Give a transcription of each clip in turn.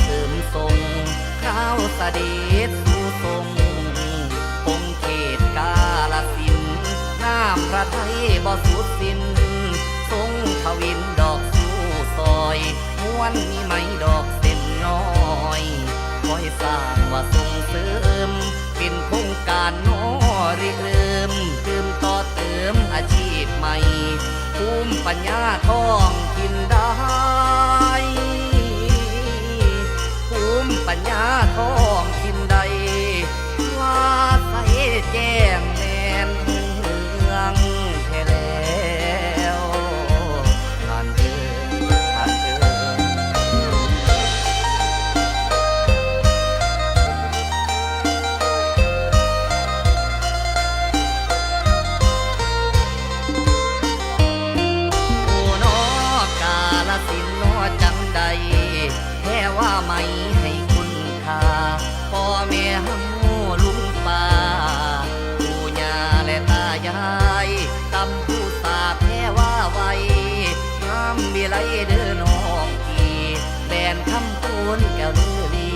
เสริมทรงคราวเสด็จสู่ทรงองเขตกาลสินน้ำพระไทยบ่สุดสิ้นทรงทวินดอกสู้ซอยม้วนมีไหมดอกเส้นน้อยคอยสร้างว่าส่งเสริม เป็นโครงการน้อริเริ่มเติมต่อเติมอาชีพใหม่ ภูมิปัญญาท้องกินได้ ปัญญาท้องกินใด ว่าใสแจ้งแนนเมืองแท้แล้วผ่านเดินผ่านเดินโอ้นอกาลสินนอจังใดแค่ว่าไม่ให้าพ่อแม่เฮาลุงป้าปู่ย่าและตายายตำผู้สาแพ้ว่าไว้งามมีไรเด้อน้องพี่แบนคำคูณแก้วลือลี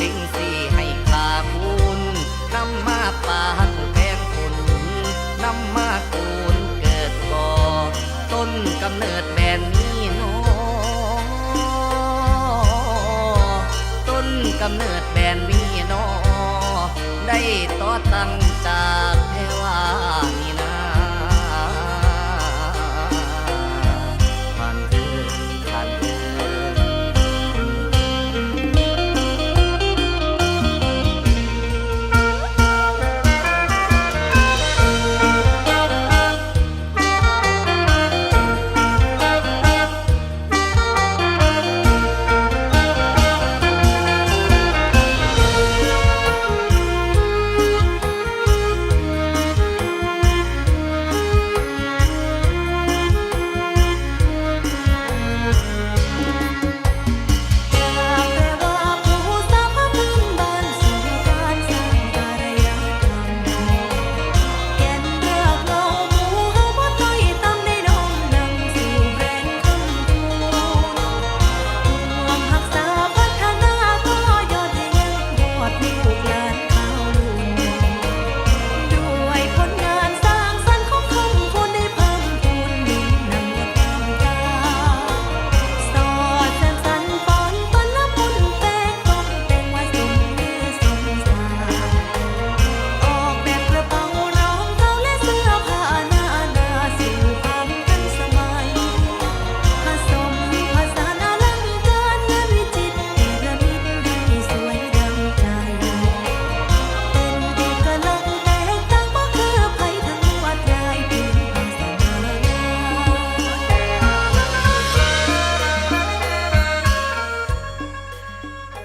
ลิงสีให้ค่าคุณนำมาปากแพงคุณนำมา กำเนิดแบนนี้นอได้ต่อตั้งจากเทวา